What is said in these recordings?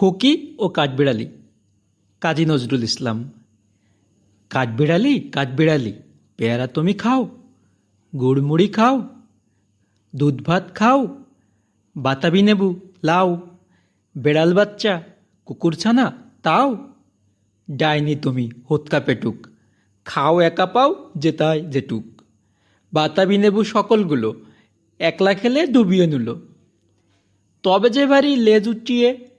খোকি ও কাঠবিড়ালি। কাজী নজরুল ইসলাম, কাঠবিড়ালি কাঠবিড়ালি, পেয়ারা তুমি খাও, গুড়মুড়ি খাও দুধ ভাত খাও, বাতাবি নেবু লাও, বেড়াল বাচ্চা কুকুরছানা তাও, ডাইনি তুমি হোৎকা পেটুক, খাও একা পাও যেতায় যেটুক বাতাবি নেবু সকলগুলো একলা খেলে ডুবিয়ে নিল। তবে যে ভারী লেজ উঠিয়ে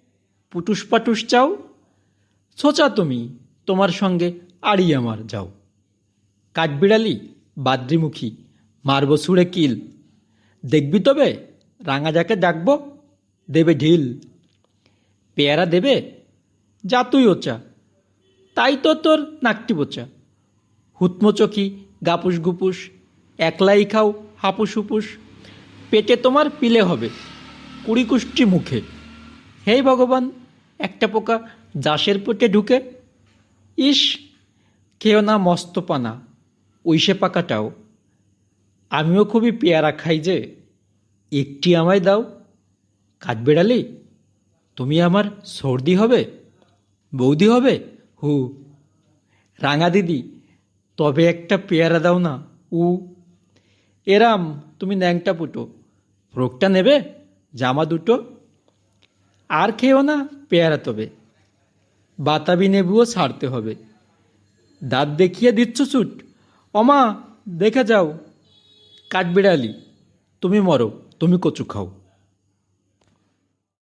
পুটুস পাটুস চাও? সোচা তুমি, তোমার সঙ্গে আড়ি আমার যাও। কাঠবিড়ালি, বাদ্রিমুখী, মারব সুড়ে কিল। দেখবি তবে, রাঙা যাকে ডাকব, দেবে ঢিল। পেয়ারা দেবে, যা তুই ওচা, তাই তো তোর নাকটি বোচা। হুতমোচকি গাপুস গুপুস, একলাই খাও হাপুস হুপুস। পেটে তোমার পিলে হবে, কুড়ি কুষ্টি মুখে। হে ভগবান একটা পোকা জাসের পেটে ঢুকে। ইস, খেও না, মস্ত পানা। উইসে পাকাটাও। আমিও খুবই পেয়ারা খাই যে। একটি আমায় দাও। কাঠবেড়ালি, তুমি আমার সর্দি হবে, বৌদি হবে, হু। রাঙা দিদি, তবে একটা পেয়ারা দাও না, উ। এরাম, তুমি ন্যাংটা পুটো। ফ্রকটা নেবে, জামা দুটো আর খেয়েও না পেয়ারা তবে। বাতাবি নেবুও ছাড়তে হবে। দাঁত দেখিয়ে দিচ্ছ চুট। অমা দেখে যাও, কাঠবিড়ালি, তুমি মরো, তুমি কচু খাও।